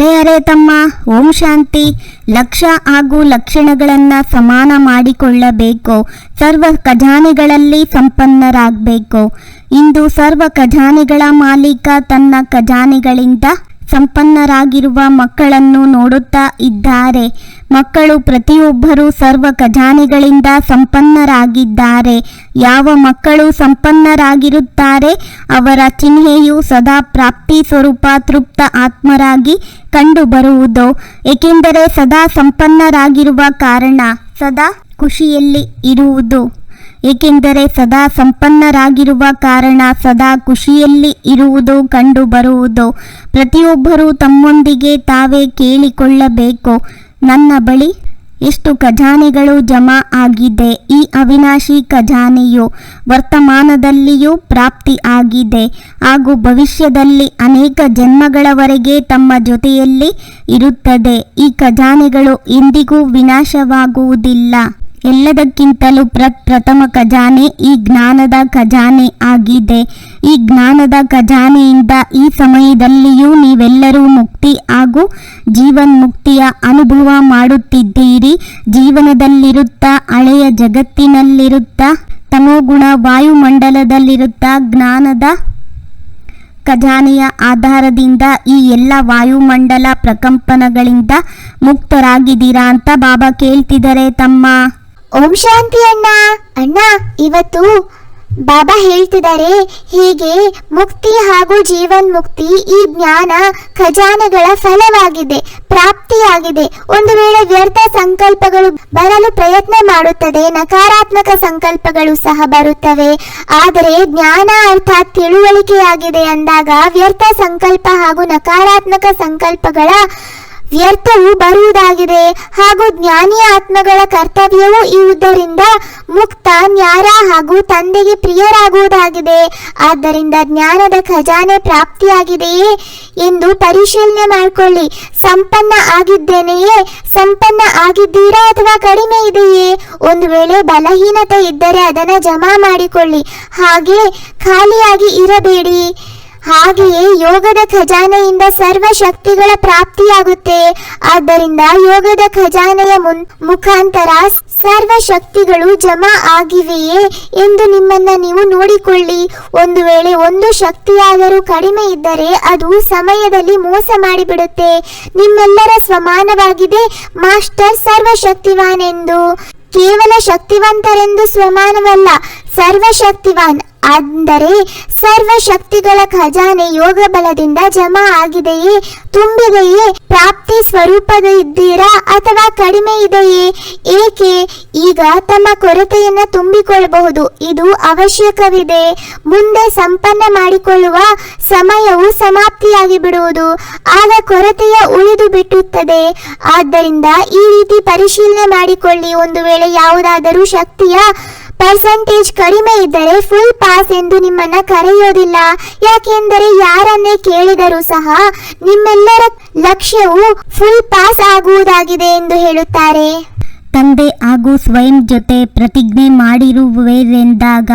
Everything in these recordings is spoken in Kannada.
ಅರೆ ಅರೆ ತಮ್ಮ, ಓಂ ಶಾಂತಿ, ಲಕ್ಷ ಹಾಗೂ ಲಕ್ಷಣಗಳನ್ನು ಸಮಾನ ಮಾಡಿಕೊಳ್ಳಬೇಕು. ಸರ್ವ ಖಜಾನೆಗಳಲ್ಲಿ ಸಂಪನ್ನರಾಗಬೇಕು. ಇಂದು ಸರ್ವ ಖಜಾನೆಗಳ ಮಾಲೀಕ ತನ್ನ ಖಜಾನೆಗಳಿಂದ ಸಂಪನ್ನರಾಗಿರುವ ಮಕ್ಕಳನ್ನು ನೋಡುತ್ತಾ ಇದ್ದಾರೆ. ಮಕ್ಕಳು ಪ್ರತಿಯೊಬ್ಬರೂ ಸರ್ವ ಖಜಾನೆಗಳಿಂದ ಸಂಪನ್ನರಾಗಿದ್ದಾರೆ. ಯಾವ ಮಕ್ಕಳು ಸಂಪನ್ನರಾಗಿರುತ್ತಾರೆ, ಅವರ ಚಿಹ್ನೆಯು ಸದಾ ಪ್ರಾಪ್ತಿ ಸ್ವರೂಪ ತೃಪ್ತ ಆತ್ಮರಾಗಿ ಕಂಡುಬರುವುದು. ಏಕೆಂದರೆ ಸದಾ ಸಂಪನ್ನರಾಗಿರುವ ಕಾರಣ ಸದಾ ಖುಷಿಯಲ್ಲಿ ಇರುವುದು. ಏಕೆಂದರೆ ಸದಾ ಸಂಪನ್ನರಾಗಿರುವ ಕಾರಣ ಸದಾ ಖುಷಿಯಲ್ಲಿ ಇರುವುದು ಕಂಡುಬರುವುದು ಪ್ರತಿಯೊಬ್ಬರೂ ತಮ್ಮೊಂದಿಗೆ ತಾವೇ ಕೇಳಿಕೊಳ್ಳಬೇಕು. ನನ್ನ ಬಳಿ ಎಷ್ಟು ಖಜಾನೆಗಳು ಜಮಾ ಆಗಿದೆ. ಈ ಅವಿನಾಶಿ ಖಜಾನೆಯು ವರ್ತಮಾನದಲ್ಲಿಯೂ ಪ್ರಾಪ್ತಿ ಆಗಿದೆ. ಹಾಗೂ ಭವಿಷ್ಯದಲ್ಲಿ ಅನೇಕ ಜನ್ಮಗಳವರೆಗೆ ತಮ್ಮ ಜೊತೆಯಲ್ಲಿ ಇರುತ್ತದೆ. ಈ ಖಜಾನೆಗಳು ಇಂದಿಗೂ ವಿನಾಶವಾಗುವುದಿಲ್ಲ. ಎಲ್ಲದಕ್ಕಿಂತಲೂ ಪ್ರಪ್ರಥಮ ಖಜಾನೆ ಈ ಜ್ಞಾನದ ಖಜಾನೆ ಆಗಿದೆ. ಈ ಜ್ಞಾನದ ಖಜಾನೆಯಿಂದ ಈ ಸಮಯದಲ್ಲಿಯೂ ನೀವೆಲ್ಲರೂ ಮುಕ್ತಿ ಹಾಗೂ ಜೀವನ್ ಮುಕ್ತಿಯ ಅನುಭವ ಮಾಡುತ್ತಿದ್ದೀರಿ. ಜೀವನದಲ್ಲಿರುತ್ತಾ, ಹಳೆಯ ಜಗತ್ತಿನಲ್ಲಿರುತ್ತಾ, ತಮೋಗುಣ ವಾಯುಮಂಡಲದಲ್ಲಿರುತ್ತಾ ಜ್ಞಾನದ ಖಜಾನೆಯ ಆಧಾರದಿಂದ ಈ ಎಲ್ಲ ವಾಯುಮಂಡಲ ಪ್ರಕಂಪನಗಳಿಂದ ಮುಕ್ತರಾಗಿದ್ದೀರಾ ಅಂತ ಬಾಬಾ ಕೇಳ್ತಿದ್ದಾರೆ ತಮ್ಮ ಓಂ ಶಾಂತಿ ಅಣ್ಣ. ಅಣ್ಣ, ಇವತ್ತು ಬಾಬಾ ಹೇಳ್ತಿದ್ದಾರೆ ಹೀಗೆ ಮುಕ್ತಿ ಹಾಗೂ ಜೀವನ್ ಮುಕ್ತಿ ಈ ಜ್ಞಾನ ಖಜಾನೆಗಳ ಫಲವಾಗಿದೆ, ಪ್ರಾಪ್ತಿಯಾಗಿದೆ. ಒಂದು ವೇಳೆ ವ್ಯರ್ಥ ಸಂಕಲ್ಪಗಳು ಬರಲು ಪ್ರಯತ್ನ ಮಾಡುತ್ತದೆ, ನಕಾರಾತ್ಮಕ ಸಂಕಲ್ಪಗಳು ಸಹ ಬರುತ್ತವೆ. ಆದರೆ ಜ್ಞಾನ ಅರ್ಥಾತ್ ತಿಳುವಳಿಕೆಯಾಗಿದೆ ಅಂದಾಗ ವ್ಯರ್ಥ ಸಂಕಲ್ಪ ಹಾಗೂ ನಕಾರಾತ್ಮಕ ಸಂಕಲ್ಪಗಳ ವ್ಯರ್ಥವು ಬರುವುದಾಗಿದೆ. ಹಾಗೂ ಜ್ಞಾನಿಯ ಆತ್ಮಗಳ ಕರ್ತವ್ಯವೂ ಇರುವುದರಿಂದ ಮುಕ್ತ, ನ್ಯಾರ ಹಾಗೂ ತಂದೆಗೆ ಪ್ರಿಯರಾಗುವುದಾಗಿದೆ. ಆದ್ದರಿಂದ ಜ್ಞಾನದ ಖಜಾನೆ ಪ್ರಾಪ್ತಿಯಾಗಿದೆಯೇ ಎಂದು ಪರಿಶೀಲನೆ ಮಾಡಿಕೊಳ್ಳಿ. ಸಂಪನ್ನ ಆಗಿದ್ದೇನೆಯೇ? ಸಂಪನ್ನ ಆಗಿದ್ದೀರಾ ಅಥವಾ ಕಡಿಮೆ ಇದೆಯೇ? ಒಂದು ವೇಳೆ ಬಲಹೀನತೆ ಇದ್ದರೆ ಅದನ್ನು ಜಮಾ ಮಾಡಿಕೊಳ್ಳಿ. ಹಾಗೆ ಖಾಲಿಯಾಗಿ ಇರಬೇಡಿ. ಹಾಗೆಯೇ ಯೋಗದ ಖಜಾನೆಯಿಂದ ಸರ್ವ ಶಕ್ತಿಗಳ ಪ್ರಾಪ್ತಿಯಾಗುತ್ತೆ. ಆದ್ದರಿಂದ ಯೋಗದ ಖಜಾನೆಯ ಮುನ್, ಮುಖಾಂತರ ಸರ್ವ ಶಕ್ತಿಗಳು ಜಮಾ ಆಗಿವೆಯೇ ಎಂದು ನಿಮ್ಮನ್ನ ನೀವು ನೋಡಿಕೊಳ್ಳಿ. ಒಂದು ವೇಳೆ ಒಂದು ಶಕ್ತಿಯಾದರೂ ಕಡಿಮೆ ಇದ್ದರೆ ಅದು ಸಮಯದಲ್ಲಿ ಮೋಸ ಮಾಡಿಬಿಡುತ್ತೆ. ನಿಮ್ಮೆಲ್ಲರ ಸಮಾನವಾಗಿದೆ ಮಾಸ್ಟರ್ ಸರ್ವ ಶಕ್ತಿವಾನೆಂದು ಕೇವಲ ಶಕ್ತಿವಂತರೆಂದು ಸ್ವಮಾನವಲ್ಲ ಸರ್ವಶಕ್ತಿವಾನ್ ಅಂದರೆ ಸರ್ವಶಕ್ತಿಗಳ ಖಜಾನೆ ಯೋಗ ಬಲದಿಂದ ಜಮಾ ಆಗಿದೆಯೇ, ತುಂಬಿದೆಯೇ, ಪ್ರಾಪ್ತಿ ಸ್ವರೂಪದ ಇದ್ದೀರಾ ಅಥವಾ ಕಡಿಮೆ ಇದೆಯೇ? ಏಕೆ? ಈಗ ತಮ್ಮ ಕೊರತೆಯನ್ನ ತುಂಬಿಕೊಳ್ಳಬಹುದು. ಇದು ಅವಶ್ಯಕವಿದೆ. ಮುಂದೆ ಸಂಪನ್ನ ಮಾಡಿಕೊಳ್ಳುವ ಸಮಯವು ಸಮಾಪ್ತಿಯಾಗಿ ಬಿಡುವುದು ಆಗ ಕೊರತೆಯ ಉಳಿದು ಬಿಟ್ಟುತ್ತದೆ. ಆದ್ದರಿಂದ ಈ ರೀತಿ ಪರಿಶೀಲನೆ ಮಾಡಿಕೊಳ್ಳಿ. ಒಂದು ವೇಳೆ ಯಾವುದಾದರೂ ಶಕ್ತಿಯ ಪರ್ಸೆಂಟೇಜ್ ಕಡಿಮೆ ಇದ್ದರೆ ಫುಲ್ ಪಾಸ್ ಎಂದು ನಿಮ್ಮನ್ನ ಕರೆಯೋದಿಲ್ಲ. ಯಾಕೆಂದರೆ ಯಾರನ್ನೇ ಕೇಳಿದರೂ ಸಹ ನಿಮ್ಮೆಲ್ಲರ ಲಕ್ಷ್ಯವು ಫುಲ್ ಪಾಸ್ ಆಗುವುದಾಗಿದೆ ಎಂದು ಹೇಳುತ್ತಾರೆ. ತಂದೆ ಹಾಗೂ ಸ್ವಯಂ ಜೊತೆ ಪ್ರತಿಜ್ಞೆ ಮಾಡಿರುವೆರೆಂದಾಗ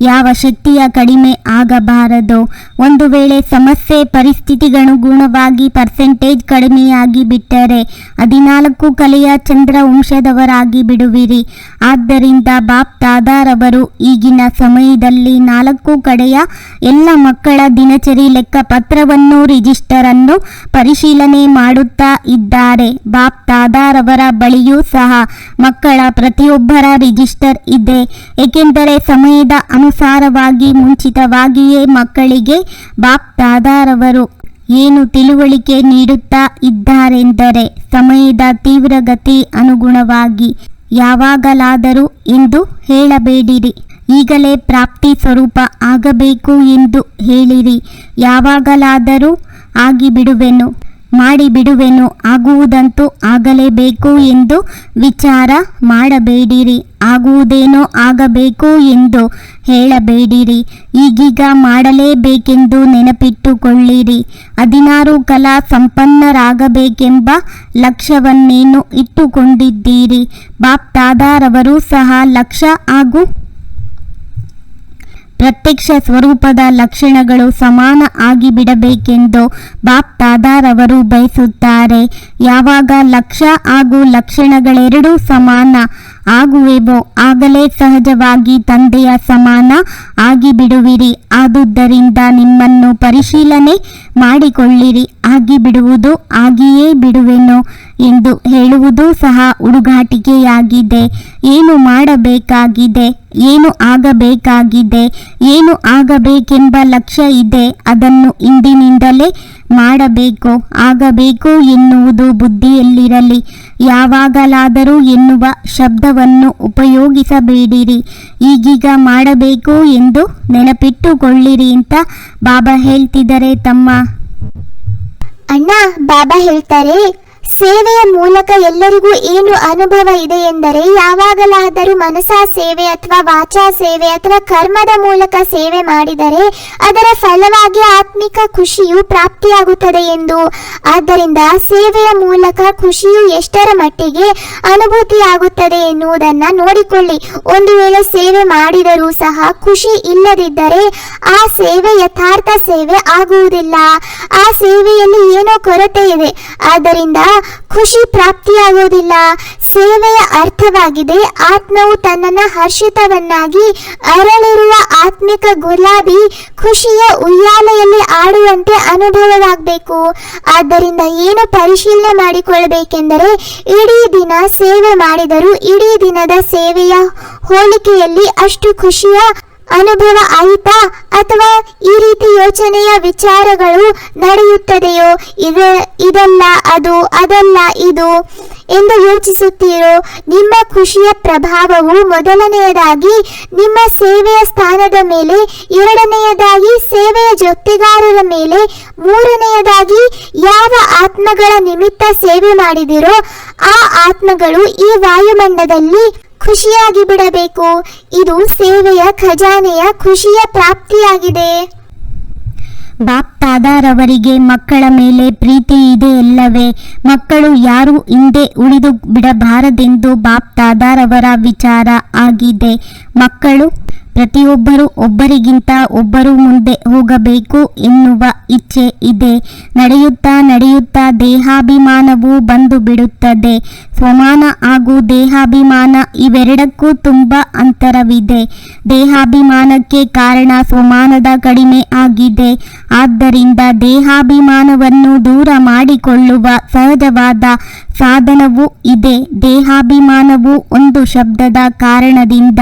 ಯಾವ ಶಕ್ತಿಯ ಕಡಿಮೆ ಆಗಬಾರದು, ಒಂದು ವೇಳೆ ಸಮಸ್ಯೆ ಪರಿಸ್ಥಿತಿಗನುಗುಣವಾಗಿ ಪರ್ಸೆಂಟೇಜ್ ಕಡಿಮೆಯಾಗಿ ಬಿಟ್ಟರೆ ಹದಿನಾಲ್ಕು ಕಲೆಯ ಚಂದ್ರ ವಂಶದವರಾಗಿ ಬಿಡುವಿರಿ. ಆದ್ದರಿಂದ ಬಾಪ್ ದಾದಾರವರು ಈಗಿನ ಸಮಯದಲ್ಲಿ ನಾಲ್ಕು ಕಡೆಯ ಎಲ್ಲ ಮಕ್ಕಳ ದಿನಚರಿ ಲೆಕ್ಕಪತ್ರವನ್ನು ರಿಜಿಸ್ಟರ್ ಅನ್ನು ಪರಿಶೀಲನೆ ಮಾಡುತ್ತಾ ಇದ್ದಾರೆ. ಬಾಪ್ ದಾದಾರವರ ಬಳಿಯೂ ಸಹ ಮಕ್ಕಳ ಪ್ರತಿಯೊಬ್ಬರ ರಿಜಿಸ್ಟರ್ ಇದೆ. ಏಕೆಂದರೆ ಸಮಯದ ಅನುಸಾರವಾಗಿ ಮುಂಚಿತವಾಗಿಯೇ ಮಕ್ಕಳಿಗೆ ಬಾಪ್ ದಾದಾರವರು ಏನು ತಿಳುವಳಿಕೆ ನೀಡುತ್ತಾ ಇದ್ದಾರೆಂದರೆ ಸಮಯದ ತೀವ್ರಗತಿ ಅನುಗುಣವಾಗಿ ಯಾವಾಗಲಾದರೂ ಎಂದು ಹೇಳಬೇಡಿರಿ. ಈಗಲೇ ಪ್ರಾಪ್ತಿ ಸ್ವರೂಪ ಆಗಬೇಕು ಎಂದು ಹೇಳಿರಿ. ಯಾವಾಗಲಾದರೂ ಆಗಿಬಿಡುವೆನು. ಮಾಡಿಬಿಡುವೆನು ಆಗುವುದಂತೂ ಆಗಲೇಬೇಕು ಎಂದು ವಿಚಾರ ಮಾಡಬೇಡಿರಿ. ಆಗುವುದೇನೋ ಆಗಬೇಕು ಎಂದು ಹೇಳಬೇಡಿರಿ. ಈಗೀಗ ಮಾಡಲೇಬೇಕೆಂದು ನೆನಪಿಟ್ಟುಕೊಳ್ಳಿರಿ. ಹದಿನಾರು ಕಲಾ ಸಂಪನ್ನರಾಗಬೇಕೆಂಬ ಲಕ್ಷ್ಯವನ್ನೇನು ಇಟ್ಟುಕೊಂಡಿದ್ದೀರಿ? ಬಾಪ್ ದಾದಾರವರು ಸಹ ಲಕ್ಷ ಹಾಗೂ ಪ್ರತ್ಯಕ್ಷ ಸ್ವರೂಪದ ಲಕ್ಷಣಗಳು ಸಮಾನ ಆಗಿಬಿಡಬೇಕೆಂದು ಬಾಪ್ ದಾದಾರವರು ಬಯಸುತ್ತಾರೆ. ಯಾವಾಗ ಲಕ್ಷ ಹಾಗೂ ಲಕ್ಷಣಗಳೆರಡೂ ಸಮಾನ ಆಗುವೆವೋ ಆಗಲೇ ಸಹಜವಾಗಿ ತಂದೆಯ ಸಮಾನ ಆಗಿಬಿಡುವಿರಿ ಆದುದರಿಂದ ನಿಮ್ಮನ್ನು ಪರಿಶೀಲನೆ ಮಾಡಿಕೊಳ್ಳಿರಿ. ಆಗಿಬಿಡುವುದು ಆಗಿಯೇ ಬಿಡುವೆನು ಎಂದು ಹೇಳುವುದೂ ಸಹ ಹುಡುಗಾಟಿಕೆಯಾಗಿದೆ ಏನು ಮಾಡಬೇಕಾಗಿದೆ? ಏನು ಆಗಬೇಕಾಗಿದೆ, ಏನು ಆಗಬೇಕೆಂಬ ಲಕ್ಷ್ಯ ಇದೆ, ಅದನ್ನು ಇಂದಿನಿಂದಲೇ ಮಾಡಬೇಕು, ಆಗಬೇಕು ಎನ್ನುವುದು ಬುದ್ಧಿಯಲ್ಲಿರಲಿ. ಯಾವಾಗಲಾದರೂ ಎನ್ನುವ ಶಬ್ದವನ್ನು ಉಪಯೋಗಿಸಬೇಡಿರಿ. ಈಗೀಗ ಮಾಡಬೇಕು ಎಂದು ನೆನಪಿಟ್ಟುಕೊಳ್ಳಿರಿ ಅಂತ ಬಾಬಾ ಹೇಳ್ತಿದ್ದಾರೆ ತಮ್ಮ. ಅಣ್ಣ, ಬಾಬಾ ಹೇಳ್ತಾರೆ ಸೇವೆಯ ಮೂಲಕ ಎಲ್ಲರಿಗೂ ಏನು ಅನುಭವ ಇದೆ ಎಂದರೆ ಯಾವಾಗಲಾದರೂ ಮನಸಾ ಸೇವೆ ಅಥವಾ ವಾಚಾ ಸೇವೆ ಅಥವಾ ಕರ್ಮದ ಮೂಲಕ ಸೇವೆ ಮಾಡಿದರೆ ಅದರ ಫಲವಾಗಿ ಆತ್ಮಿಕ ಖುಷಿಯು ಪ್ರಾಪ್ತಿಯಾಗುತ್ತದೆ ಎಂದು. ಆದ್ದರಿಂದ ಸೇವೆಯ ಮೂಲಕ ಖುಷಿಯು ಎಷ್ಟರ ಮಟ್ಟಿಗೆ ಅನುಭೂತಿಯಾಗುತ್ತದೆ ಎನ್ನುವುದನ್ನ ನೋಡಿಕೊಳ್ಳಿ. ಒಂದು ವೇಳೆ ಸೇವೆ ಮಾಡಿದರೂ ಸಹ ಖುಷಿ ಇಲ್ಲದಿದ್ದರೆ ಆ ಸೇವೆ ಯಥಾರ್ಥ ಸೇವೆ ಆಗುವುದಿಲ್ಲ. ಆ ಸೇವೆಯಲ್ಲಿ ಏನೋ ಕೊರತೆ ಇದೆ. ಆದ್ದರಿಂದ ಖುಷಿ ಪ್ರಾಪ್ತಿಯಾಗುವುದಿಲ್ಲ. ಸೇವೆಯ ಅರ್ಥವಾಗಿದೆ. ಆತ್ಮವು ತನ್ನನ್ನು ಹರ್ಷಿತವನ್ನಾಗಿ ಅರಳಿರುವ ಆತ್ಮಿಕ ಗುಲಾಬಿ ಖುಷಿಯ ಉಯ್ಯಾಲೆಯಲ್ಲಿ ಆಡುವಂತೆ ಅನುಭವವಾಗಬೇಕು. ಆದ್ದರಿಂದ ಏನು ಪರಿಶೀಲನೆ ಮಾಡಿಕೊಳ್ಳಬೇಕೆಂದರೆ, ಇಡೀ ದಿನ ಸೇವೆ ಮಾಡಿದರೂ ಇಡೀ ದಿನದ ಸೇವೆಯ ಹೋಲಿಕೆಯಲ್ಲಿ ಅಷ್ಟು ಖುಷಿಯ ಅನುಭವ ಆಯಿತಾ ಅಥವಾ ಈ ರೀತಿ ಯೋಚನೆಯ ವಿಚಾರಗಳು ನಡೆಯುತ್ತದೆಯೋ? ಇದೆ ಇದಲ್ಲ, ಅದು, ಅದಲ್ಲ, ಇದು ಎಂದು ಯೋಚಿಸುತ್ತೀರೋ? ನಿಮ್ಮ ಖುಷಿಯ ಪ್ರಭಾವವು ಮೊದಲನೆಯದಾಗಿ ನಿಮ್ಮ ಸೇವೆಯ ಸ್ಥಾನದ ಮೇಲೆ, ಎರಡನೆಯದಾಗಿ ಸೇವೆಯ ಜೊತೆಗಾರರ ಮೇಲೆ, ಮೂರನೆಯದಾಗಿ ಯಾವ ಆತ್ಮಗಳ ನಿಮಿತ್ತ ಸೇವೆ ಮಾಡಿದಿರೋ, ಆ ಆತ್ಮಗಳು ಈ ವಾಯುಮಂಡದಲ್ಲಿ ಖುಷಿಯಾಗಿ ಬಿಡಬೇಕು. ಇದು ಸೇವೆಯ ಖಜಾನೆಯ ಖುಷಿಯ ಪ್ರಾಪ್ತಿಯಾಗಿದೆ. ಬಾಪ್ ತಾದಾರವರಿಗೆ ಮಕ್ಕಳ ಮೇಲೆ ಪ್ರೀತಿ ಇದೆ ಇಲ್ಲವೇ ಮಕ್ಕಳು ಯಾರು ಹಿಂದೆ ಉಳಿದು ಬಿಡಬಾರದೆಂದು ಬಾಪ್ ತಾದಾರವರ ವಿಚಾರ ಆಗಿದೆ. ಮಕ್ಕಳು ಪ್ರತಿಯೊಬ್ಬರು ಒಬ್ಬರಿಗಿಂತ ಒಬ್ಬರು ಮುಂದೆ ಹೋಗಬೇಕು ಎನ್ನುವ ಇಚ್ಛೆ ಇದೆ. ನಡೆಯುತ್ತಾ ನಡೆಯುತ್ತಾ ದೇಹಾಭಿಮಾನವು ಬಂದು ಬಿಡುತ್ತದೆ ಸ್ವಮಾನ ಹಾಗೂ ದೇಹಾಭಿಮಾನ ಇವೆರಡಕ್ಕೂ ತುಂಬ ಅಂತರವಿದೆ. ದೇಹಾಭಿಮಾನಕ್ಕೆ ಕಾರಣ ಸ್ವಮಾನದ ಕಡಿಮೆ ಆಗಿದೆ. ಆದ್ದರಿಂದ ದೇಹಾಭಿಮಾನವನ್ನು ದೂರ ಮಾಡಿಕೊಳ್ಳುವ ಸಹಜವಾದ ಸಾಧನವೂ ಇದೆ, ದೇಹಾಭಿಮಾನವು ಒಂದು ಶಬ್ದದ ಕಾರಣದಿಂದ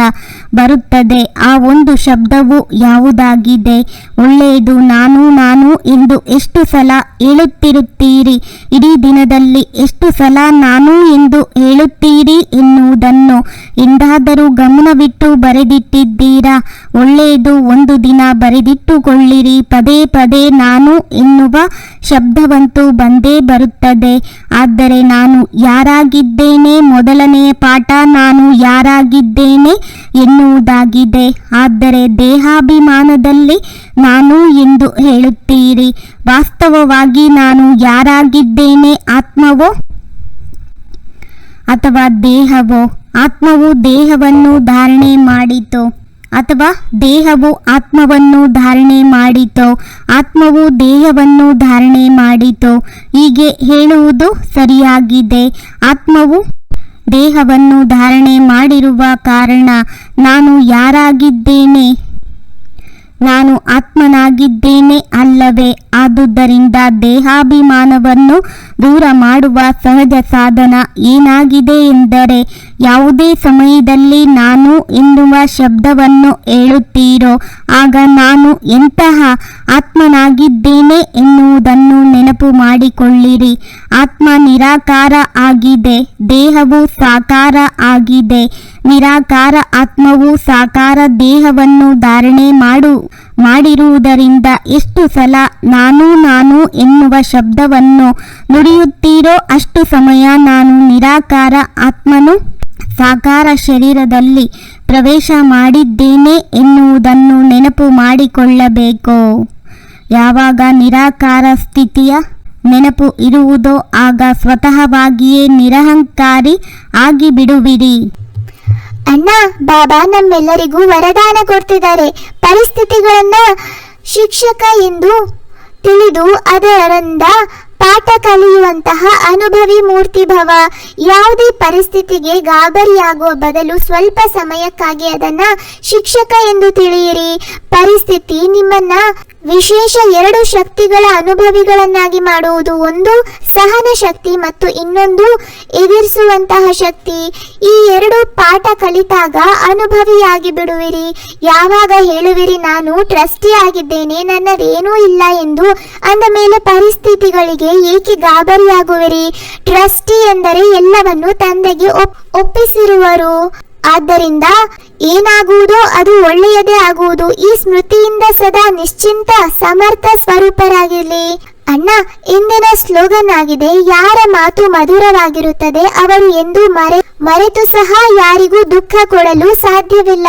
ಬರುತ್ತದೆ. ಆ ಒಂದು ಶಬ್ದವು ಯಾವುದಾಗಿದೆ? ಒಳ್ಳೆಯದು, ನಾನು ನಾನು ಎಂದು ಎಷ್ಟು ಸಲ ಹೇಳುತ್ತಿರುತ್ತೀರಿ? ಇಡೀ ದಿನದಲ್ಲಿ ಎಷ್ಟು ಸಲ ನಾನು ಎಂದು ಹೇಳುತ್ತೀರಿ ಎನ್ನುವುದನ್ನು ಎಂದಾದರೂ ಗಮನವಿಟ್ಟು ಬರೆದಿಟ್ಟಿದ್ದೀರಾ? ಒಳ್ಳೆಯದು, ಒಂದು ದಿನ ಬರೆದಿಟ್ಟುಕೊಳ್ಳಿರಿ. ಪದೇ ಪದೇ ನಾನು ಎನ್ನುವ ಶಬ್ದವಂತೂ ಬಂದೇ ಬರುತ್ತದೆ. ಆದರೆ ನಾನು ಯಾರಾಗಿದ್ದೇನೆ? ಮೊದಲನೆಯ ಪಾಠ, ನಾನು ಯಾರಾಗಿದ್ದೇನೆ ಎನ್ನುವುದಾಗಿದೆ. ಆದರೆ ದೇಹಾಭಿಮಾನದಲ್ಲಿ ನಾನು ಎಂದು ಹೇಳುತ್ತೀರಿ. ವಾಸ್ತವವಾಗಿ ನಾನು ಯಾರಾಗಿದ್ದೇನೆ, ಆತ್ಮವೋ ಅಥವಾ ದೇಹವೋ? ಆತ್ಮವು ದೇಹವನ್ನು ಧಾರಣೆ ಮಾಡಿತು. ಅಥವಾ ದೇಹವು ಆತ್ಮವನ್ನು ಧಾರಣೆ ಮಾಡಿತೋ, ಆತ್ಮವು ದೇಹವನ್ನು ಧಾರಣೆ ಮಾಡಿತೋ, ಹೀಗೆ ಹೇಳುವುದು ಸರಿಯಾಗಿದೆ. ಆತ್ಮವು ದೇಹವನ್ನು ಧಾರಣೆ ಮಾಡಿರುವ ಕಾರಣ ನಾನು ಯಾರಾಗಿದ್ದೇನೆ? ನಾನು ಆತ್ಮನಾಗಿದ್ದೇನೆ ಅಲ್ಲವೇ? ಆದುದರಿಂದ ದೇಹಾಭಿಮಾನವನ್ನು ದೂರ ಮಾಡುವ ಸಹಜ ಸಾಧನ ಏನಾಗಿದೆ ಎಂದರೆ, ಯಾವುದೇ ಸಮಯದಲ್ಲಿ ನಾನು ಎನ್ನುವ ಶಬ್ದವನ್ನು ಹೇಳುತ್ತೀರೋ, ಆಗ ನಾನು ಎಂತಹ ಆತ್ಮನಾಗಿದ್ದೇನೆ ಎನ್ನುವುದನ್ನು ನೆನಪು ಮಾಡಿಕೊಳ್ಳಿರಿ. ಆತ್ಮ ನಿರಾಕಾರ ಆಗಿದೆ, ದೇಹವು ಸಾಕಾರ ಆಗಿದೆ. ನಿರಾಕಾರ ಆತ್ಮವು ಸಾಕಾರ ದೇಹವನ್ನು ಧಾರಣೆ ಮಾಡು. ಮಾಡಿರುವುದರಿಂದ ಎಷ್ಟು ಸಲ ನಾನು ನಾನು ಎನ್ನುವ ಶಬ್ದವನ್ನು ನುಡಿಯುತ್ತೀರೋ ಅಷ್ಟು ಸಮಯ ನಾನು ನಿರಾಕಾರ ಆತ್ಮನು ಸಾಕಾರ ಶರೀರದಲ್ಲಿ ಪ್ರವೇಶ ಮಾಡಿದ್ದೇನೆ ಎನ್ನುವುದನ್ನು ನೆನಪು ಮಾಡಿಕೊಳ್ಳಬೇಕು. ಯಾವಾಗ ನಿರಾಕಾರ ಸ್ಥಿತಿಯ ನೆನಪು ಇರುವುದೋ ಆಗ ಸ್ವತಃವಾಗಿಯೇ ನಿರಹಂಕಾರಿ ಆಗಿಬಿಡುವಿರಿ. ಅಣ್ಣ ಬಾಬಾ ನಮ್ಮೆಲ್ಲರಿಗೂ ವರದಾನ ಕೊಡ್ತಿದ್ದಾರೆ. ಪರಿಸ್ಥಿತಿಗಳನ್ನ ಶಿಕ್ಷಕ ಎಂದು ತಿಳಿದು ಅದರಿಂದ ಪಾಠ ಕಲಿಯುವಂತಹ ಅನುಭವಿ ಮೂರ್ತಿ ಭವ ಯಾವುದೇ ಪರಿಸ್ಥಿತಿಗೆ ಗಾಬರಿಯಾಗುವ ಬದಲು ಸ್ವಲ್ಪ ಸಮಯಕ್ಕಾಗಿ ಅದನ್ನ ಶಿಕ್ಷಕ ಎಂದು ತಿಳಿಯಿರಿ. ಪರಿಸ್ಥಿತಿ ನಿಮ್ಮನ್ನ ವಿಶೇಷ ಎರಡು ಶಕ್ತಿಗಳ ಅನುಭವಿಗಳನ್ನಾಗಿ ಮಾಡುವುದು. ಒಂದು ಸಹನ ಶಕ್ತಿ ಮತ್ತು ಇನ್ನೊಂದು ಎದುರಿಸುವಂತಹ ಶಕ್ತಿ. ಈ ಎರಡು ಪಾಠ ಕಲಿತಾಗ ಅನುಭವಿಯಾಗಿ ಬಿಡುವಿರಿ. ಯಾವಾಗ ಹೇಳುವಿರಿ, ನಾನು ಟ್ರಸ್ಟಿ ಆಗಿದ್ದೇನೆ ನನ್ನದೇನೂ ಇಲ್ಲ ಎಂದು ಅಂದ ಮೇಲೆ ಪರಿಸ್ಥಿತಿಗಳಿಗೆ ಏಕೆ ಗಾಬರಿಯಾಗುವಿರಿ? ಟ್ರಸ್ಟಿ ಎಂದರೆ ಎಲ್ಲವನ್ನು ತಂದೆಗೆ ಒಪ್- ಒಪ್ಪಿಸಿರುವರು. ಆದ್ದರಿಂದ ಏನಾಗುವುದೋ ಅದು ಒಳ್ಳೆಯದೇ ಆಗುವುದು. ಈ ಸ್ಮೃತಿಯಿಂದ ಸದಾ ನಿಶ್ಚಿಂತ ಸಮರ್ಥ ಸ್ವರೂಪರಾಗಿರಲಿ. ಅಣ್ಣ, ಇಂದಿನ ಸ್ಲೋಗನ್ ಆಗಿದೆ ಯಾರ ಮಾತು ಮಧುರವಾಗಿರುತ್ತದೆ, ಅವರು ಎಂದು ಮರೆ, ಮರೆತು ಸಹ ಯಾರಿಗೂ ದುಃಖ ಕೊಡಲು ಸಾಧ್ಯವಿಲ್ಲ.